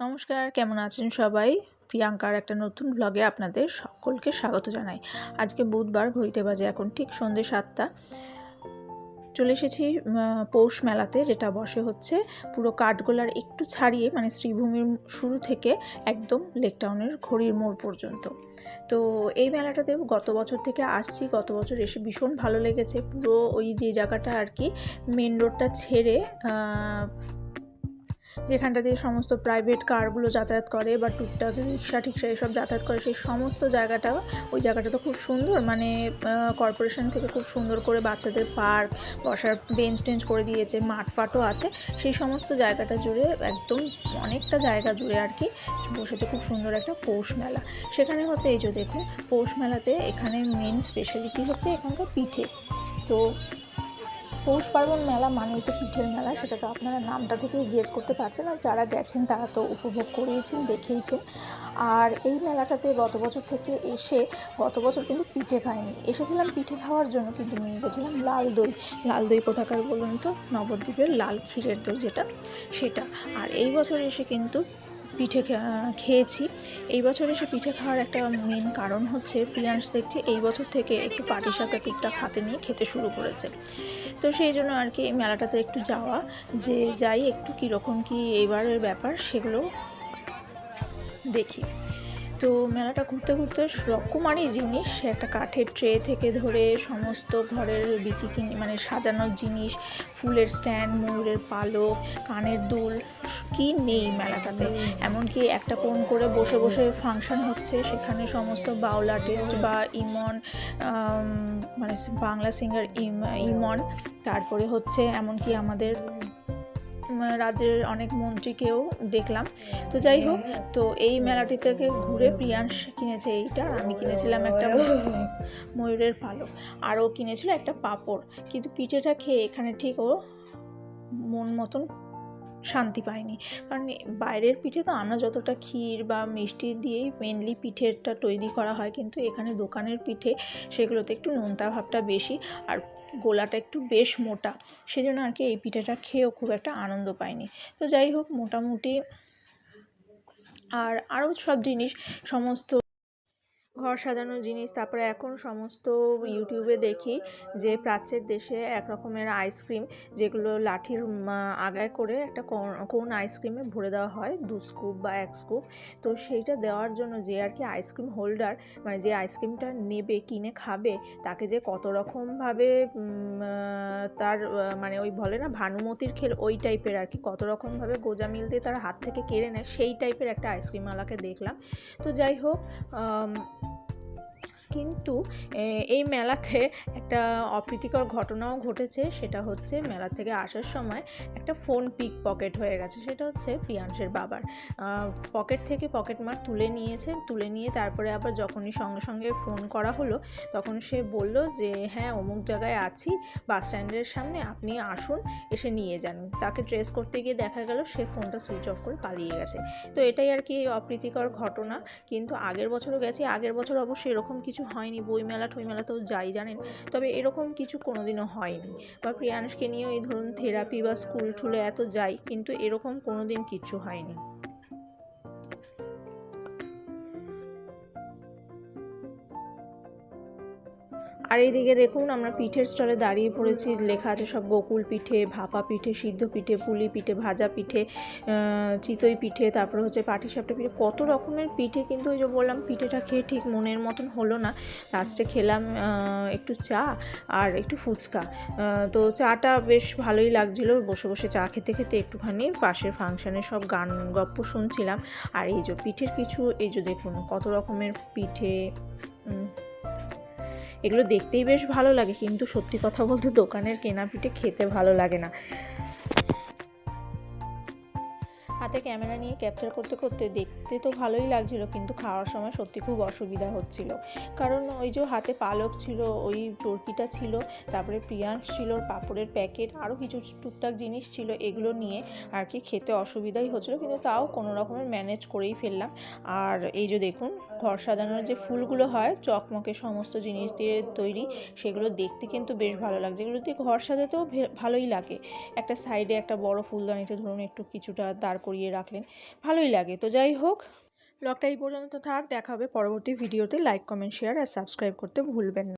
নমস্কার, কেমন আছেন সবাই? প্রিয়াঙ্কার একটা নতুন ব্লগে আপনাদের সকলকে স্বাগত জানাই। আজকে বুধবার ঘড়িতে বাজে এখন ঠিক সন্ধ্যে সাতটা। চলে এসেছি পৌষ মেলাতে, যেটা বসে হচ্ছে পুরো কাঠগোলার একটু ছাড়িয়ে মানে শ্রীভূমির শুরু থেকে একদম লেকটাউনের ঘড়ির মোড় পর্যন্ত। তো এই মেলাটাতে গত বছর থেকে আসছি, গত বছর এসে ভীষণ ভালো লেগেছে। পুরো ওই যে জায়গাটা আর কি মেন রোডটা ছেড়ে যেখানটা দিয়ে সমস্ত প্রাইভেট কারগুলো যাতায়াত করে বা টুকটাক রিক্সা টিক্সা এসব যাতায়াত করে, সেই সমস্ত জায়গাটা, ওই জায়গাটা তো খুব সুন্দর মানে কর্পোরেশন থেকে খুব সুন্দর করে বাচ্চাদের পার্ক বসার বেঞ্চ টেঞ্চ করে দিয়েছে, মাঠ ফাটও আছে, সেই সমস্ত জায়গাটা জুড়ে একদম অনেকটা জায়গা জুড়ে আর কি বসেছে খুব সুন্দর একটা পৌষ মেলা। সেখানে হচ্ছে এই যে দেখুন, পৌষ মেলাতে এখানে মেন স্পেশালিটি হচ্ছে এখানকার পিঠে। তো পৌষ পার্বণ মেলা মানেই তো পিঠের মেলা, সেটা তো আপনারা নামটা থেকেই গেস করতে পারছেন আর যারা গেছেন তারা তো উপভোগ করিয়েছেন দেখেইছেন। আর এই মেলাটাতে গত বছর থেকে এসে, গত বছর কিন্তু পিঠে খাইনি। এসেছিলাম পিঠে খাওয়ার জন্য, কিন্তু নিয়ে গেছিলাম লাল দই। লাল দই কোথাকার বলুন তো? নবদ্বীপের লাল ক্ষীরের দই যেটা, সেটা। আর এই বছর এসে কিন্তু পিঠে খেয়েছি। এই বছর এসে পিঠে খাওয়ার একটা মেন কারণ হচ্ছে প্রিয়াংশ দেখছি এই বছর থেকে একটু পাটিসাপটা টুকটাক হাতে নিয়ে খেতে শুরু করেছে। তো সেই জন্য আর কি মেলাটাতে একটু যাওয়া, যে যাই একটু কীরকম কী এবারের ব্যাপার সেগুলো দেখি। তো মেলাটা ঘুরতে ঘুরতে রকমারই জিনিস একটা কাঠের ট্রে থেকে ধরে সমস্ত ঘরের বিকি কিনে মানে সাজানোর জিনিস ফুলের স্ট্যান্ড ময়ূরের পালক কানের দুল কি নেই মেলাটাতে। এমনকি একটা কোন করে বসে বসে ফাংশন হচ্ছে সেখানে সমস্ত বাউল আর্টিস্ট বা ইমন মানে বাংলা সিঙ্গার ইমন তারপরে হচ্ছে এমনকি আমাদের রাজ্যের অনেক মন্ত্রীকেও দেখলাম। তো যাই হোক, তো এই মেলাটি থেকে ঘুরে প্রিয়াংশ কিনেছে এইটা আর আমি কিনেছিলাম একটা ময়ূরের পালক। আর ও কিনেছিল একটা পাঁপড়। কিন্তু পিঠেটা খেয়ে এখানে ঠিক ও মন মতন শান্তি পায়নি। কারণ বাইরের পিঠে তো আমরা যতটা ক্ষীর বা মিষ্টি দিয়েই মেনলি পিঠেরটা তৈরি করা হয়, কিন্তু এখানে দোকানের পিঠে সেগুলোতে একটু নোনতা ভাবটা বেশি আর গোলাটা একটু বেশ মোটা। সেজন্য আর কি এই পিঠেটা খেয়েও খুব একটা আনন্দ পায়নি। তো যাই হোক, মোটামুটি আর আরও সব জিনিস, সমস্ত ঘর সাজানোর জিনিস, তারপরে এখন সমস্ত ইউটিউবে দেখি যে প্রাচ্যের দেশে এক রকমের আইসক্রিম যেগুলো লাঠির আগায় করে একটা কোন আইসক্রিমে ভরে দেওয়া হয়, দু স্কুপ বা এক স্কুপ তো সেইটা দেওয়ার জন্য যে আর কি আইসক্রিম হোল্ডার মানে যে আইসক্রিমটা নেবে, কিনে খাবে, তাকে যে কত রকমভাবে তার মানে ওই বলে না, ভানুমতির খেল, ওই টাইপের আর কি, কত রকমভাবে গোজা মিল দিয়ে তার হাত থেকে কেড়ে নেয়, সেই টাইপের একটা আইসক্রিমওয়ালাকে দেখলাম। তো যাই হোক কিন্তু এই মেলাতে একটা অপ্রীতিকর ঘটনাও ঘটেছে। সেটা হচ্ছে মেলা থেকে আসার সময় একটা ফোন পিক পকেট হয়ে গেছে। সেটা হচ্ছে প্রিয়াংশের বাবার। পকেট থেকে পকেট মার তুলে নিয়েছে। তুলে নিয়ে তারপরে আবার যখনই সঙ্গে সঙ্গে ফোন করা হলো, তখন সে বলল যে হ্যাঁ অমুক জায়গায় আছি, বাস স্ট্যান্ডের সামনে আপনি আসুন, এসে নিয়ে যান। তাকে ট্রেস করতে গিয়ে দেখা গেল সে ফোনটা সুইচ অফ করে পালিয়ে গেছে। তো এটাই আর কি অপ্রীতিকর ঘটনা। কিন্তু আগের বছরও গেছি। আগের বছর অবশ্যই এরকম কিছু হয়নি, বইমেলা ঠইমেলাতেও যাই জানেন। তবে এরকম কিছু কোনোদিনও হয়নি। বা প্রিয়াংশকে নিয়েও এই ধরুন থেরাপি বা স্কুল ঠুলে এত যাই, কিন্তু এরকম কোনোদিন কিচ্ছু হয়নি। আর এইদিকে দেখুন আমরা পিঠের স্টলে দাঁড়িয়ে পড়েছি। লেখা আছে সব গোকুল পিঠে, ভাপা পিঠে, সিদ্ধ পিঠে, পুলি পিঠে, ভাজা পিঠে চিতই পিঠে, তারপরে হচ্ছে পাটিসাপটা পিঠে। কত রকমের পিঠে কিন্তু ওই যে বললাম, পিঠেটা খেয়ে ঠিক মনের মতন হলো না। লাস্টে খেলাম একটু চা আর একটু ফুচকা। তো চাটা বেশ ভালোই লাগছিল। বসে বসে চা খেতে খেতে একটুখানি পাশের ফাংশানে সব গান গপ্প শুনছিলাম। আর এই যে পিঠের কিছু, এই যে দেখুন কত রকমের পিঠে এগুলো দেখতেই বেশ ভালো লাগে। কিন্তু সত্যি কথা বলতে দোকানের কেনা পিঠে খেতে ভালো লাগে না। হাতে ক্যামেরা নিয়ে ক্যাপচার করতে করতে দেখতে তো ভালোই লাগছিল, কিন্তু খাওয়ার সময় সত্যি খুব অসুবিধা হচ্ছিল। কারণ ওই যে হাতে পালক ছিল, ওই চরকিটা ছিল, তারপরে পিঁয়াজ ছিল, পাঁপড়ের প্যাকেট আরও কিছু টুকটাক জিনিস ছিল এগুলো নিয়ে আর কি খেতে অসুবিধাই হচ্ছিল, কিন্তু তাও কোনো রকমের ম্যানেজ করেই ফেললাম। আর এই যে দেখুন, ঘর সাজানোর যে ফুলগুলো হয়, চকমকে সমস্ত জিনিস দিয়ে তৈরি, সেগুলো দেখতে কিন্তু বেশ ভালো লাগছে। এগুলো দিয়ে ঘর সাজাতেও ভালোই লাগে। একটা সাইডে একটা বড় ফুলদানিতে ধরুন একটু কিছুটা দাঁড় করিয়ে রাখলেন। ভালোই লাগে। তো যাই হোক, ব্লগটা এই পর্যন্ত থাক। দেখা হবে পরবর্তী ভিডিওতে। লাইক কমেন্ট শেয়ার আর সাবস্ক্রাইব করতে ভুলবেন না।